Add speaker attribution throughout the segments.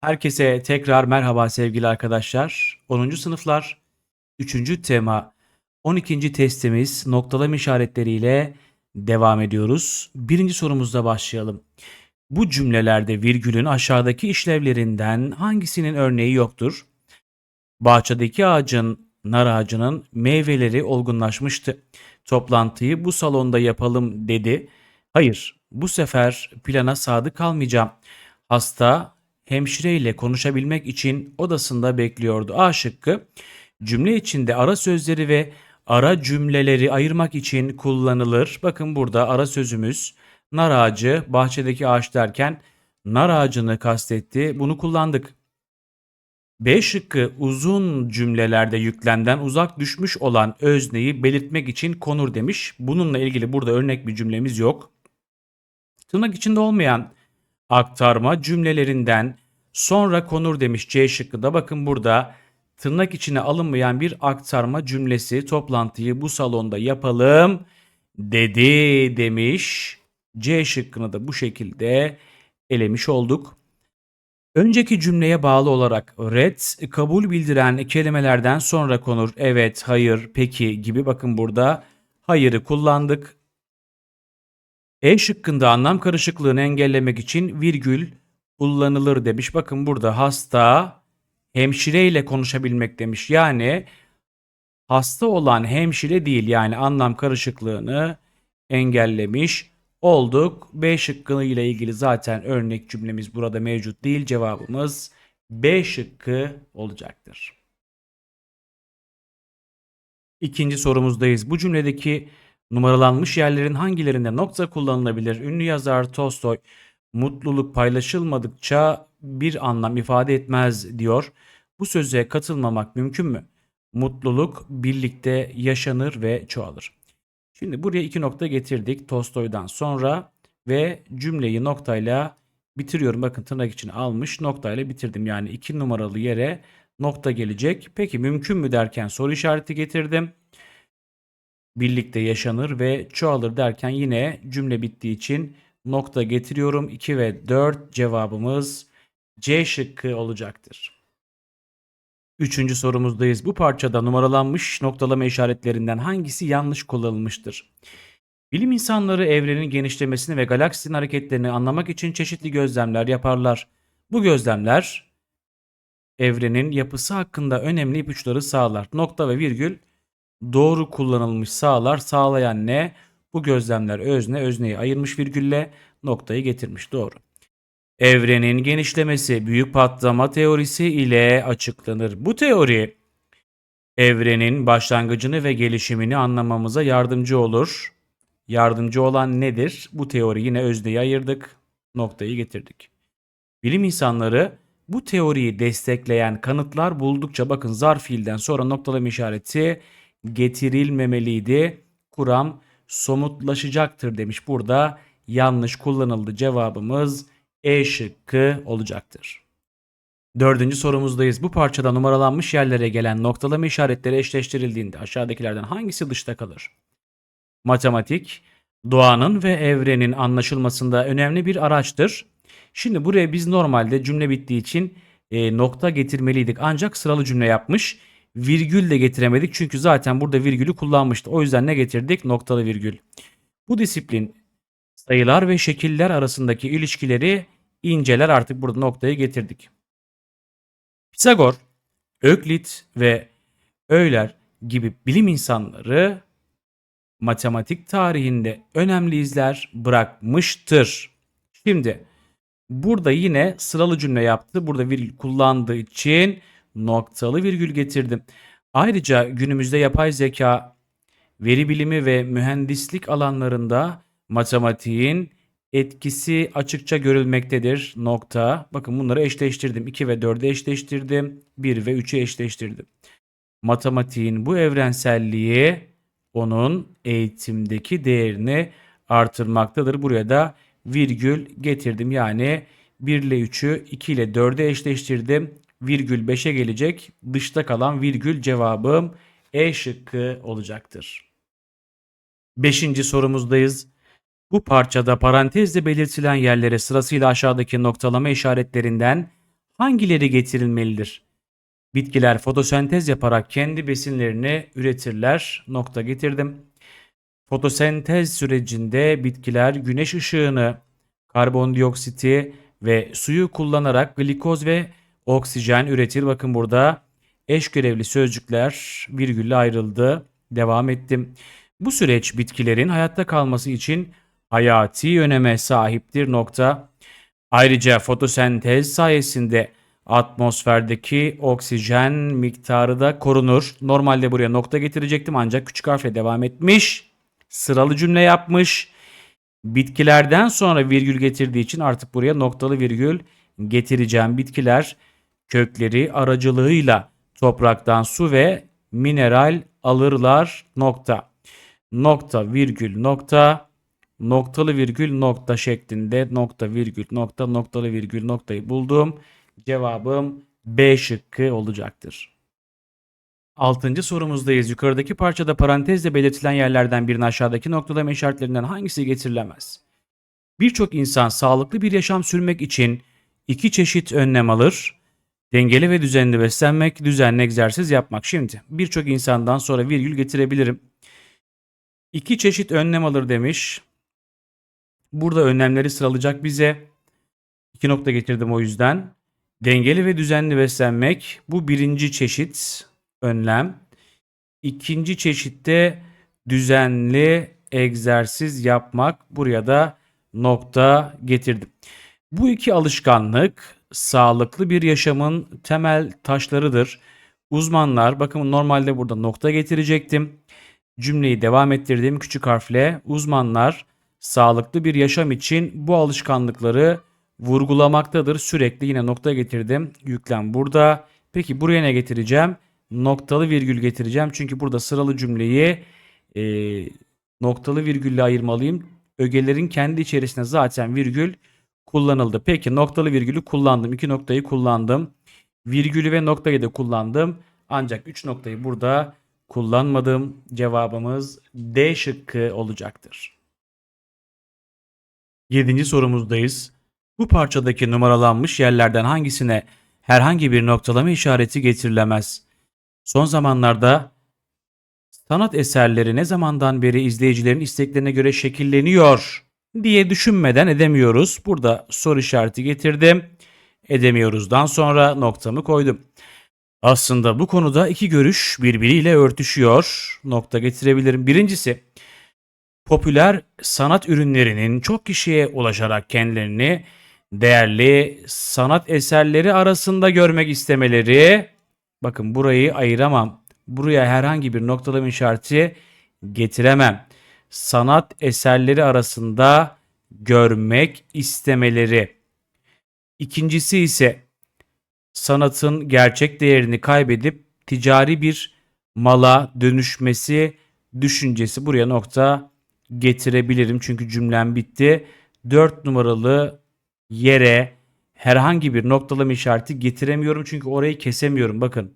Speaker 1: Herkese tekrar merhaba sevgili arkadaşlar. 10. sınıflar 3. tema 12. testimiz noktalama işaretleriyle devam ediyoruz. Birinci sorumuzla başlayalım. Bu cümlelerde virgülün aşağıdaki işlevlerinden hangisinin örneği yoktur? Bahçedeki ağacın, nar ağacının meyveleri olgunlaşmıştı. Toplantıyı bu salonda yapalım dedi. Hayır, bu sefer plana sadık kalmayacağım. Hasta hemşireyle konuşabilmek için odasında bekliyordu. A şıkkı cümle içinde ara sözleri ve ara cümleleri ayırmak için kullanılır. Bakın burada ara sözümüz nar ağacı, bahçedeki ağaç derken nar ağacını kastetti. Bunu kullandık. B şıkkı uzun cümlelerde yüklemden uzak düşmüş olan özneyi belirtmek için konur demiş. Bununla ilgili burada örnek bir cümlemiz yok. Tırnak içinde olmayan aktarma cümlelerinden sonra konur demiş C şıkkı da bakın burada tırnak içine alınmayan bir aktarma cümlesi toplantıyı bu salonda yapalım dedi demiş. C şıkkını da bu şekilde elemiş olduk. Önceki cümleye bağlı olarak red kabul bildiren kelimelerden sonra konur. Evet, hayır, peki gibi bakın burada hayırı kullandık. E şıkkında anlam karışıklığını engellemek için virgül kullanılır demiş. Bakın burada hasta hemşireyle konuşabilmek demiş. Yani hasta olan hemşire değil yani anlam karışıklığını engellemiş olduk. B şıkkı ile ilgili zaten örnek cümlemiz burada mevcut değil. Cevabımız B şıkkı olacaktır. İkinci sorumuzdayız. Bu cümledeki numaralanmış yerlerin hangilerinde nokta kullanılabilir? Ünlü yazar Tolstoy mutluluk paylaşılmadıkça bir anlam ifade etmez diyor. Bu söze katılmamak mümkün mü? Mutluluk birlikte yaşanır ve çoğalır. Şimdi buraya iki nokta getirdik Tolstoy'dan sonra ve cümleyi noktayla bitiriyorum. Bakın tırnak için almış noktayla bitirdim. Yani iki numaralı yere nokta gelecek. Peki mümkün mü derken soru işareti getirdim. Birlikte yaşanır ve çoğalır derken yine cümle bittiği için nokta getiriyorum. 2 ve 4 cevabımız C şıkkı olacaktır. Üçüncü sorumuzdayız. Bu parçada numaralanmış noktalama işaretlerinden hangisi yanlış kullanılmıştır? Bilim insanları evrenin genişlemesini ve galaksinin hareketlerini anlamak için çeşitli gözlemler yaparlar. Bu gözlemler evrenin yapısı hakkında önemli ipuçları sağlar. Nokta ve virgül doğru kullanılmış sağlar. Sağlayan ne? Bu gözlemler özne, özneyi ayırmış virgülle noktayı getirmiş. Doğru. Evrenin genişlemesi büyük patlama teorisi ile açıklanır. Bu teori evrenin başlangıcını ve gelişimini anlamamıza yardımcı olur. Yardımcı olan nedir? Bu teori yine özneyi ayırdık, noktayı getirdik. Bilim insanları bu teoriyi destekleyen kanıtlar buldukça bakın zarf fiilden sonra noktalama işareti getirilmemeliydi. Kuram somutlaşacaktır demiş. Burada yanlış kullanıldı. Cevabımız E şıkkı olacaktır. Dördüncü sorumuzdayız. Bu parçada numaralanmış yerlere gelen noktalama işaretleri eşleştirildiğinde aşağıdakilerden hangisi dışta kalır? Matematik, doğanın ve evrenin anlaşılmasında önemli bir araçtır. Şimdi buraya biz normalde cümle bittiği için e, nokta getirmeliydik. Ancak sıralı cümle yapmış. Virgül de getiremedik çünkü zaten burada virgülü kullanmıştı. O yüzden ne getirdik? Noktalı virgül. Bu disiplin sayılar ve şekiller arasındaki ilişkileri inceler artık burada noktayı getirdik. Pisagor, Öklit ve Euler gibi bilim insanları matematik tarihinde önemli izler bırakmıştır. Şimdi burada yine sıralı cümle yaptı. Burada virgül kullandığı için noktalı virgül getirdim. Ayrıca günümüzde yapay zeka, veri bilimi ve mühendislik alanlarında matematiğin etkisi açıkça görülmektedir. Nokta. Bakın bunları eşleştirdim. 2 ve 4'ü eşleştirdim. 1 ve 3'ü eşleştirdim. Matematiğin bu evrenselliği onun eğitimdeki değerini artırmaktadır. Buraya da virgül getirdim. Yani 1 ile 3'ü 2 ile 4'ü eşleştirdim. Virgül 5'e gelecek. Dışta kalan virgül cevabım E şıkkı olacaktır. Beşinci sorumuzdayız. Bu parçada parantezle belirtilen yerlere sırasıyla aşağıdaki noktalama işaretlerinden hangileri getirilmelidir? Bitkiler fotosentez yaparak kendi besinlerini üretirler. Nokta getirdim. Fotosentez sürecinde bitkiler güneş ışığını, karbondioksiti ve suyu kullanarak glikoz ve oksijen üretir. Bakın burada eş görevli sözcükler virgülle ayrıldı. Devam ettim. Bu süreç bitkilerin hayatta kalması için hayati öneme sahiptir. Nokta. Ayrıca fotosentez sayesinde atmosferdeki oksijen miktarı da korunur. Normalde buraya nokta getirecektim ancak küçük harfle devam etmiş. Sıralı cümle yapmış. Bitkilerden sonra virgül getirdiği için artık buraya noktalı virgül getireceğim. Bitkiler kökleri aracılığıyla topraktan su ve mineral alırlar. Nokta. Nokta virgül nokta noktalı virgül nokta şeklinde nokta virgül nokta noktalı virgül noktayı buldum. Cevabım B şıkkı olacaktır. Altıncı sorumuzdayız. Yukarıdaki parçada parantezle belirtilen yerlerden birinin aşağıdaki noktalama işaretlerinden hangisi getirilemez? Birçok insan sağlıklı bir yaşam sürmek için iki çeşit önlem alır. Dengeli ve düzenli beslenmek, düzenli egzersiz yapmak. Şimdi birçok insandan sonra virgül getirebilirim. İki çeşit önlem alır demiş. Burada önlemleri sıralayacak bize. İki nokta getirdim o yüzden. Dengeli ve düzenli beslenmek bu birinci çeşit önlem. İkinci çeşitte düzenli egzersiz yapmak. Buraya da nokta getirdim. Bu iki alışkanlık sağlıklı bir yaşamın temel taşlarıdır. Uzmanlar bakın normalde burada nokta getirecektim. Cümleyi devam ettirdiğim küçük harfle uzmanlar sağlıklı bir yaşam için bu alışkanlıkları vurgulamaktadır. Sürekli yine nokta getirdim. Yüklem burada. Peki buraya ne getireceğim? Noktalı virgül getireceğim. Çünkü burada sıralı cümleyi e, noktalı virgülle ayırmalıyım. Ögelerin kendi içerisinde zaten virgül kullanıldı. Peki noktalı virgülü kullandım. İki noktayı kullandım. Virgülü ve noktayı da kullandım. Ancak üç noktayı burada kullanmadım. Cevabımız D şıkkı olacaktır. Yedinci sorumuzdayız. Bu parçadaki numaralanmış yerlerden hangisine herhangi bir noktalama işareti getirilemez? Son zamanlarda sanat eserleri ne zamandan beri izleyicilerin isteklerine göre şekilleniyor diye düşünmeden edemiyoruz. Burada soru işareti getirdim. Edemiyoruzdan sonra noktamı koydum. Aslında bu konuda iki görüş birbiriyle örtüşüyor. Nokta getirebilirim. Birincisi popüler sanat ürünlerinin çok kişiye ulaşarak kendilerini değerli sanat eserleri arasında görmek istemeleri. Bakın burayı ayıramam. Buraya herhangi bir noktalama işareti getiremem. Sanat eserleri arasında görmek istemeleri. İkincisi ise sanatın gerçek değerini kaybedip ticari bir mala dönüşmesi düşüncesi buraya nokta getirebilirim. Çünkü cümlem bitti. 4 numaralı yere herhangi bir noktalama işareti getiremiyorum. Çünkü orayı kesemiyorum. Bakın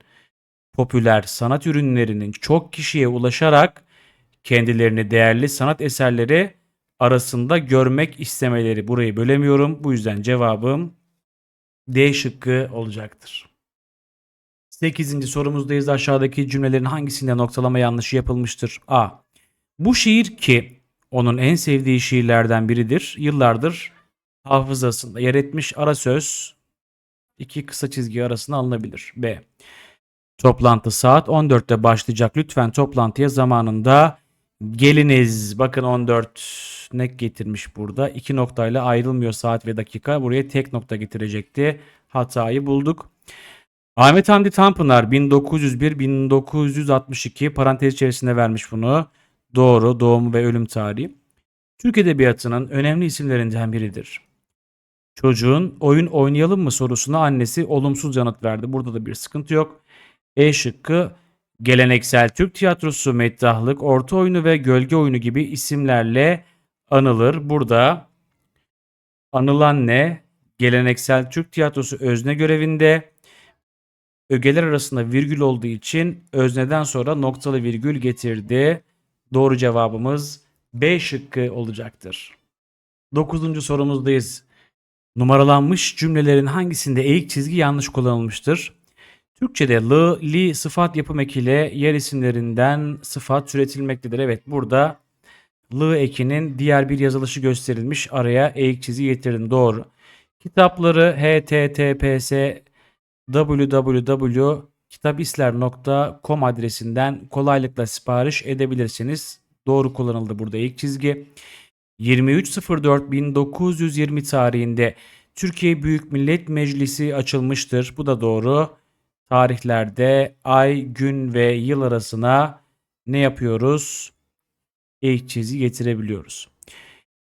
Speaker 1: popüler sanat ürünlerinin çok kişiye ulaşarak kendilerini değerli sanat eserleri arasında görmek istemeleri. Burayı bölemiyorum. Bu yüzden cevabım D şıkkı olacaktır. 8. sorumuzdayız. Aşağıdaki cümlelerin hangisinde noktalama yanlışı yapılmıştır? A. Bu şiir ki onun en sevdiği şiirlerden biridir. Yıllardır hafızasında yer etmiş ara söz iki kısa çizgi arasında alınabilir. B. Toplantı saat 14'te başlayacak. Lütfen toplantıya zamanında geliniz. Bakın 14 ne getirmiş burada. İki noktayla ayrılmıyor saat ve dakika. Buraya tek nokta getirecekti. Hatayı bulduk. Ahmet Hamdi Tanpınar 1901-1962 parantez içerisinde vermiş bunu. Doğru doğum ve ölüm tarihi. Türk Edebiyatı'nın önemli isimlerinden biridir. Çocuğun oyun oynayalım mı sorusuna annesi olumsuz yanıt verdi. Burada da bir sıkıntı yok. E şıkkı geleneksel Türk tiyatrosu meddahlık, orta oyunu ve gölge oyunu gibi isimlerle anılır. Burada anılan ne? Geleneksel Türk tiyatrosu özne görevinde ögeler arasında virgül olduğu için özneden sonra noktalı virgül getirdi. Doğru cevabımız B şıkkı olacaktır. Dokuzuncu sorumuzdayız. Numaralanmış cümlelerin hangisinde eğik çizgi yanlış kullanılmıştır? Türkçe'de l, li sıfat yapım ekiyle yer isimlerinden sıfat türetilmektedir. Evet burada l ekinin diğer bir yazılışı gösterilmiş. Araya eğik çizgi getirdim. Doğru. Kitapları https www.kitapisler.com adresinden kolaylıkla sipariş edebilirsiniz. Doğru kullanıldı burada ilk çizgi. 23.04.1920 tarihinde Türkiye Büyük Millet Meclisi açılmıştır. Bu da doğru. Tarihlerde ay, gün ve yıl arasına ne yapıyoruz? İlk çizgi getirebiliyoruz.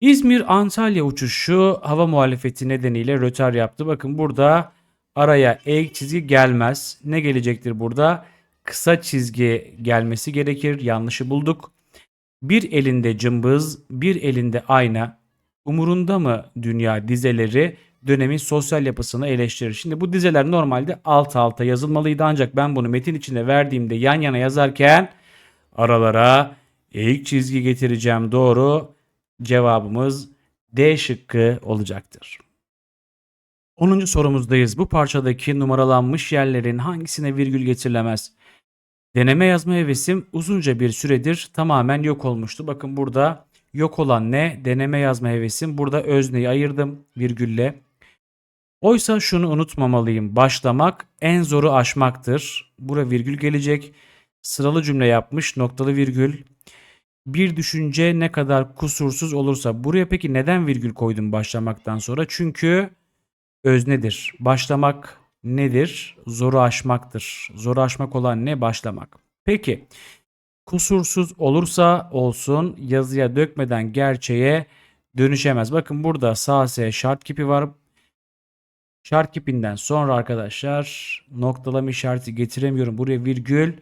Speaker 1: İzmir-Antalya uçuşu hava muhalefeti nedeniyle rötar yaptı. Bakın burada araya ek çizgi gelmez. Ne gelecektir burada? Kısa çizgi gelmesi gerekir. Yanlışı bulduk. Bir elinde cımbız, bir elinde ayna. Umurunda mı dünya dizeleri dönemin sosyal yapısını eleştirir. Şimdi bu dizeler normalde alt alta yazılmalıydı ancak ben bunu metin içinde verdiğimde yan yana yazarken aralara eğik çizgi getireceğim. Doğru. Cevabımız D şıkkı olacaktır. 10. sorumuzdayız. Bu parçadaki numaralanmış yerlerin hangisine virgül getirilemez? Deneme yazma hevesim uzunca bir süredir tamamen yok olmuştu. Bakın burada yok olan ne? Deneme yazma hevesim. Burada özneyi ayırdım virgülle. Oysa şunu unutmamalıyım. Başlamak en zoru aşmaktır. Bura virgül gelecek. Sıralı cümle yapmış noktalı virgül. Bir düşünce ne kadar kusursuz olursa buraya peki neden virgül koydum başlamaktan sonra? Çünkü öznedir. Başlamak nedir? Zoru aşmaktır. Zoru aşmak olan ne? Başlamak. Peki kusursuz olursa olsun yazıya dökmeden gerçeğe dönüşemez. Bakın burada sağ S şart kipi var. Şart kipinden sonra arkadaşlar noktalama işareti getiremiyorum. Buraya virgül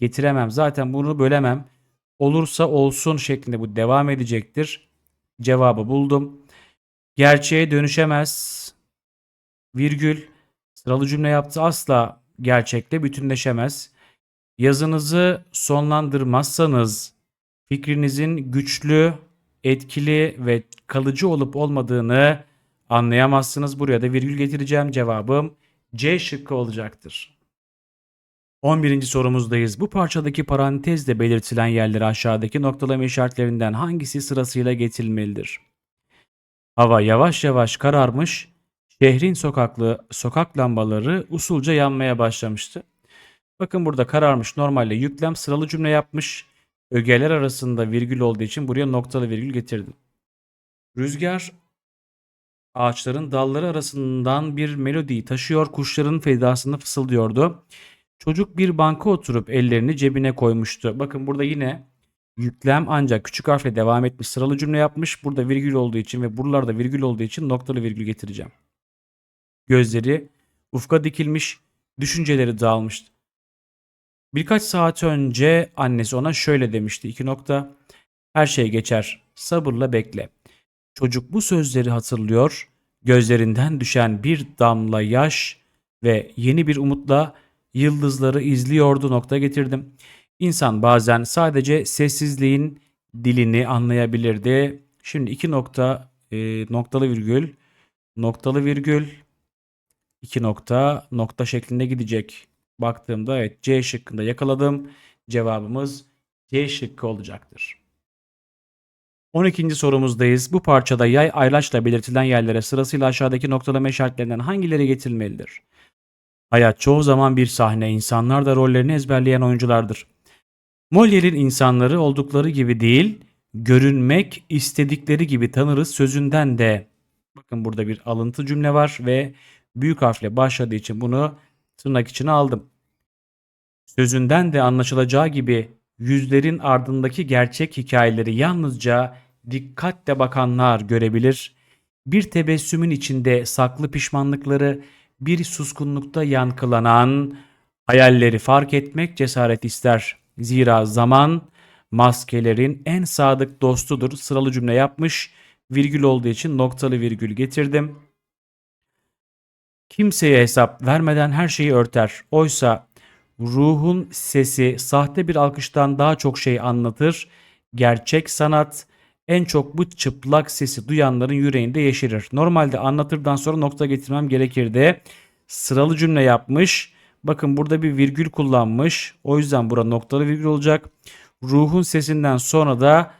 Speaker 1: getiremem. Zaten bunu bölemem. Olursa olsun şeklinde bu devam edecektir. Cevabı buldum. Gerçeğe dönüşemez. Virgül sıralı cümle yaptı asla gerçekle bütünleşemez. Yazınızı sonlandırmazsanız fikrinizin güçlü, etkili ve kalıcı olup olmadığını anlayamazsınız. Buraya da virgül getireceğim. Cevabım C şıkkı olacaktır. 11. sorumuzdayız. Bu parçadaki parantezle belirtilen yerlere aşağıdaki noktalama işaretlerinden hangisi sırasıyla getirilmelidir? Hava yavaş yavaş kararmış, şehrin sokaklı sokak lambaları usulca yanmaya başlamıştı. Bakın burada kararmış normalde yüklem sıralı cümle yapmış. Ögeler arasında virgül olduğu için buraya noktalı virgül getirdim. Rüzgar ağaçların dalları arasından bir melodiyi taşıyor, kuşların fedasını fısıldıyordu. Çocuk bir banka oturup ellerini cebine koymuştu. Bakın burada yine yüklem ancak küçük harfle devam etmiş sıralı cümle yapmış. Burada virgül olduğu için ve buralarda virgül olduğu için noktalı virgül getireceğim. Gözleri ufka dikilmiş, düşünceleri dağılmıştı. Birkaç saat önce annesi ona şöyle demişti. İki nokta. Her şey geçer. Sabırla bekle. Çocuk bu sözleri hatırlıyor. Gözlerinden düşen bir damla yaş ve yeni bir umutla yıldızları izliyordu nokta getirdim. İnsan bazen sadece sessizliğin dilini anlayabilirdi. Şimdi iki nokta e, noktalı virgül noktalı virgül iki nokta nokta şeklinde gidecek. Baktığımda evet C şıkkında yakaladım. Cevabımız C şıkkı olacaktır. 12. sorumuzdayız. Bu parçada yay ayraçla belirtilen yerlere sırasıyla aşağıdaki noktalama işaretlerinden hangileri getirilmelidir? Hayat çoğu zaman bir sahne, insanlar da rollerini ezberleyen oyunculardır. Molière'in insanları oldukları gibi değil, görünmek istedikleri gibi tanırız sözünden de. Bakın burada bir alıntı cümle var ve büyük harfle başladığı için bunu tırnak içine aldım. Sözünden de anlaşılacağı gibi yüzlerin ardındaki gerçek hikayeleri yalnızca dikkatle bakanlar görebilir. Bir tebessümün içinde saklı pişmanlıkları, bir suskunlukta yankılanan hayalleri fark etmek cesaret ister. Zira zaman maskelerin en sadık dostudur. Sıralı cümle yapmış. Virgül olduğu için noktalı virgül getirdim. Kimseye hesap vermeden her şeyi örter. Oysa ruhun sesi sahte bir alkıştan daha çok şey anlatır. Gerçek sanat En çok bu çıplak sesi duyanların yüreğinde yeşerir. Normalde anlatırdan sonra nokta getirmem gerekirdi. Sıralı cümle yapmış. Bakın burada bir virgül kullanmış. O yüzden burada noktalı virgül olacak. Ruhun sesinden sonra da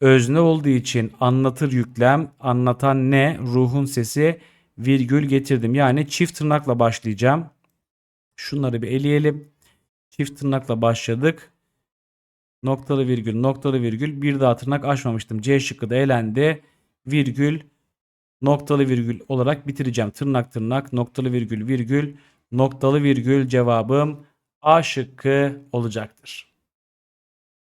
Speaker 1: özne olduğu için anlatır yüklem, anlatan ne, ruhun sesi, virgül getirdim. Yani çift tırnakla başlayacağım. Şunları bir eleyelim. Çift tırnakla başladık. Noktalı virgül, noktalı virgül. Bir daha tırnak açmamıştım. C şıkkı da elendi. Virgül, noktalı virgül olarak bitireceğim. Tırnak tırnak, noktalı virgül, virgül, noktalı virgül cevabım A şıkkı olacaktır.